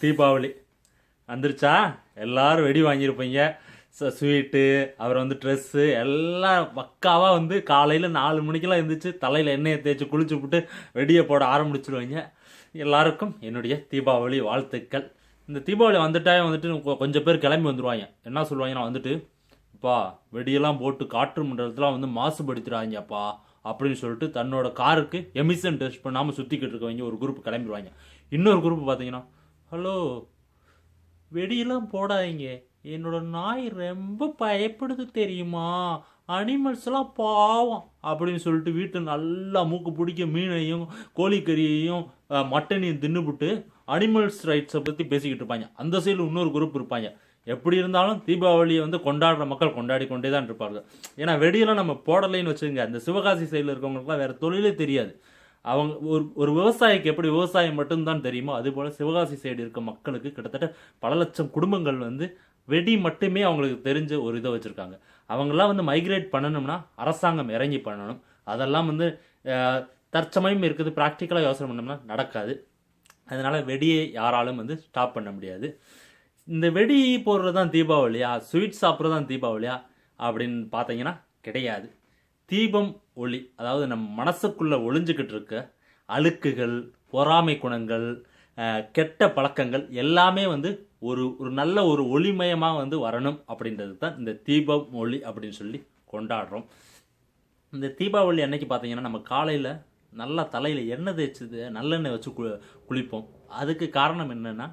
தீபாவளி. வந்துருச்சா? எல்லாரும் வெடி வாங்கியிருப்பீங்க. ச- ஸ்வீட்டு அப்புறம் வந்து ட்ரெஸ்ஸு எல்லாம் பக்காவாக வந்து காலையில் நாலு மணிக்கெல்லாம் எழுந்திரிச்சு தலையில் எண்ணெயை தேய்ச்சி குளிச்சு விட்டு வெடியை போட ஆரம்பிச்சிருவீங்க. எல்லாருக்கும் என்னுடைய தீபாவளி வாழ்த்துக்கள். இந்த தீபாவளி வந்துட்டாவே வந்துட்டு கொஞ்சம் பேர் கிளம்பி வந்துடுவாங்க என்ன சொல்லுவாங்கன்னா வந்துட்டு அப்பா வெடியெல்லாம் போட்டு காற்று மண்டலத்தெலாம் வந்து மாசுபடுத்துறாங்கப்பா அப்படின்னு சொல்லிட்டு தன்னோட காருக்கு எமிஷன் டெஸ்ட் பண்ணாமல் சுற்றிக்கிட்டு இருக்கவங்க ஒரு குரூப் கிளம்பிடுவாங்க. இன்னொரு குரூப் பார்த்தீங்கன்னா ஹலோ வெடியெல்லாம் போடாதீங்க. என்னோட நாய் ரொம்ப பயப்படுது தெரியுமா? அனிமல்ஸ்லாம் பாவம் அப்படின்னு சொல்லிட்டு வீட்டில் நல்லா மூக்கு பிடிக்க மீனையும் கோழிக்கறியையும் மட்டனையும் தின்னுபிட்டு அனிமல்ஸ் ரைட்ஸை பற்றி பேசிக்கிட்டு இருப்பாங்க. அந்த சைடில் இன்னொரு குரூப் இருப்பாங்க. எப்படி இருந்தாலும் தீபாவளியை வந்து கொண்டாடுற மக்கள் கொண்டாடி கொண்டே தான் இருப்பார்கள். ஏன்னா வெடியெல்லாம் நம்ம போடலைன்னு வச்சுங்க அந்த சிவகாசி சைடில் இருக்கவங்களுக்குலாம் வேறு தொழிலே தெரியாது. அவங்க ஒரு ஒரு விவசாயிக்கு எப்படி விவசாயம் மட்டும்தான் தெரியுமோ அதுபோல் சிவகாசி சைடு இருக்க மக்களுக்கு கிட்டத்தட்ட பல லட்சம் குடும்பங்கள் வந்து வெடி மட்டுமே அவங்களுக்கு தெரிஞ்ச ஒரு இதை வச்சுருக்காங்க. அவங்களாம் வந்து மைக்ரேட் பண்ணணும்னா அரசாங்கம் இறங்கி பண்ணணும். அதெல்லாம் வந்து தற்சமயம் இருக்குது ப்ராக்டிக்கலாக யோசனை பண்ணோம்னா நடக்காது. அதனால் வெடியை யாராலும் வந்து ஸ்டாப் பண்ண முடியாது. இந்த வெடி போடுறது தான் தீபாவளியா? ஸ்வீட் சாப்பிட்றது தான் தீபாவளியா? அப்படின்னு பார்த்தீங்கன்னா கிடையாது. தீபம் ஒளி அதாவது நம்ம மனசுக்குள்ளே ஒளிஞ்சுக்கிட்டு இருக்க அழுக்குகள் பொறாமை குணங்கள் கெட்ட பழக்கங்கள் எல்லாமே வந்து ஒரு ஒரு நல்ல ஒரு ஒளிமயமாக வந்து வரணும் அப்படின்றது தான் இந்த தீபம் ஒளி அப்படின்னு சொல்லி கொண்டாடுறோம். இந்த தீபாவளி அன்னைக்கு பார்த்தீங்கன்னா நம்ம காலையில் நல்லா தலையில் எண்ணெய் தேய்ச்சது நல்லெண்ணெய் வச்சு கு குளிப்போம். அதுக்கு காரணம் என்னென்னா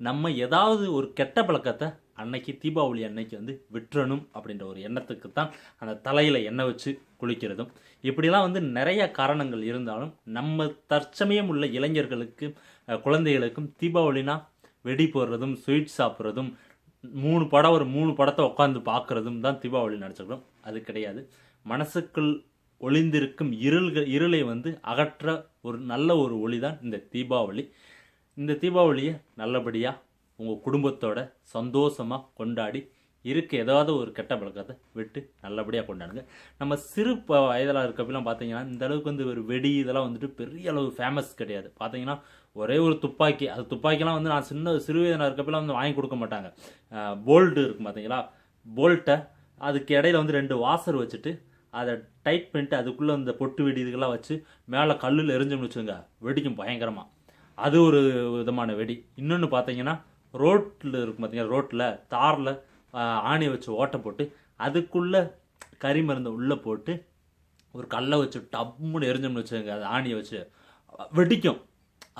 நம்ம ஏதாவது ஒரு கெட்ட பழக்கத்தை அன்னைக்கு தீபாவளி அன்னைக்கு வந்து விட்டுறணும் அப்படின்ற ஒரு எண்ணத்துக்கு தான் அந்த தலையில் எண்ணெய் வச்சு குளிக்கிறதும். இப்படிலாம் வந்து நிறைய காரணங்கள் இருந்தாலும் நம்ம தற்சமயம் உள்ள இளைஞர்களுக்கு குழந்தைகளுக்கும் தீபாவளினா வெடி போடுறதும் ஸ்வீட் சாப்பிட்றதும் மூணு படம் ஒரு மூணு படத்தை உட்காந்து பார்க்குறதும் தான் தீபாவளி நினச்சிக்கிறோம் அது கிடையாது. மனசுக்குள் ஒளிந்திருக்கும் இருள்கள் இருளை வந்து அகற்ற ஒரு நல்ல ஒரு ஒளி தான் இந்த தீபாவளி. இந்த தீபாவளியை நல்லபடியாக உங்கள் குடும்பத்தோட சந்தோஷமாக கொண்டாடி இருக்க ஏதாவது ஒரு கெட்ட பழக்கத்தை விட்டு நல்லபடியாக கொண்டாடுங்க. நம்ம சிறு ப வயதில் இருக்கப்பெல்லாம் பார்த்தீங்கன்னா இந்த அளவுக்கு வந்து ஒரு வெடி இதெல்லாம் வந்துட்டு பெரிய அளவு ஃபேமஸ் கிடையாது. பார்த்தீங்கன்னா ஒரே ஒரு துப்பாக்கி. அது துப்பாக்கிலாம் வந்து நான் சின்ன சிறு வயதில் இருக்கப்பெல்லாம் வந்து வாங்கி கொடுக்க மாட்டாங்க. போல்டு இருக்கும் பார்த்தீங்களா போல்ட்டை அதுக்கு இடையில வந்து ரெண்டு வாசர் வச்சுட்டு அதை டைட் பண்ணிட்டு அதுக்குள்ளே அந்த பொட்டு வெடி இதுக்கெல்லாம் வச்சு மேலே கல்லில் எரிஞ்சோம்னு வச்சுங்க வெடிக்கும் பயங்கரமாக அது ஒரு விதமான வெடி. இன்னொன்று பார்த்தீங்கன்னா ரோட்டில் இருக்கும் பார்த்தீங்கன்னா ரோட்டில் தாரில் ஆணியை வச்சு ஓட்டை போட்டு அதுக்குள்ளே கறி மருந்தை உள்ளே போட்டு ஒரு கல்லை வச்சு டம்முன்னு எரிஞ்சோம்னு வச்சுங்க அது ஆணியை வச்சு. வெடிக்கும்.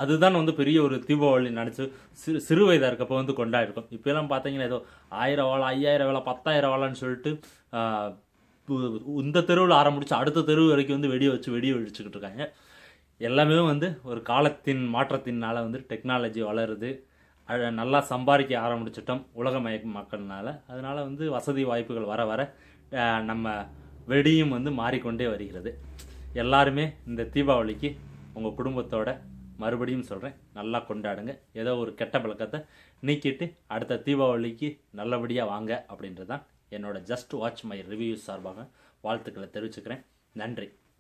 அதுதான் வந்து பெரிய ஒரு தீபாவளி நினச்சி சிறு சிறு வயதாக இருக்கப்போ வந்து கொண்டாடிருக்கோம். இப்போலாம் பார்த்தீங்கன்னா ஏதோ ஆயிரம் வாழை ஐயாயிரம் வேலை பத்தாயிரம் வாழைன்னு சொல்லிட்டு இந்த தெருவில் ஆரம்பிச்சு அடுத்த தெரு வரைக்கும் வந்து வெடியை வச்சு வெடியை வெடிச்சுக்கிட்டு இருக்காங்க. எல்லாமே வந்து ஒரு காலத்தின் மாற்றத்தினால வந்து டெக்னாலஜி வளருது. நல்லா சம்பாதிக்க ஆரம்பிச்சிட்டோம் உலக மக்கள்னால. அதனால் வந்து வசதி வாய்ப்புகள் வர வர நம்ம வெடியும் வந்து மாறிக்கொண்டே வருகிறது. எல்லாருமே இந்த தீபாவளிக்கு உங்கள் குடும்பத்தோட மறுபடியும் சொல்கிறேன் நல்லா கொண்டாடுங்க. ஏதோ ஒரு கெட்ட பழக்கத்தை நீக்கிட்டு அடுத்த தீபாவளிக்கு நல்லபடியாக வாங்க அப்படின்றது தான் என்னோடய ஜஸ்ட் வாட்ச் மை ரிவ்யூ சார்பாக வாழ்த்துக்களை தெரிவிச்சுக்கிறேன். நன்றி.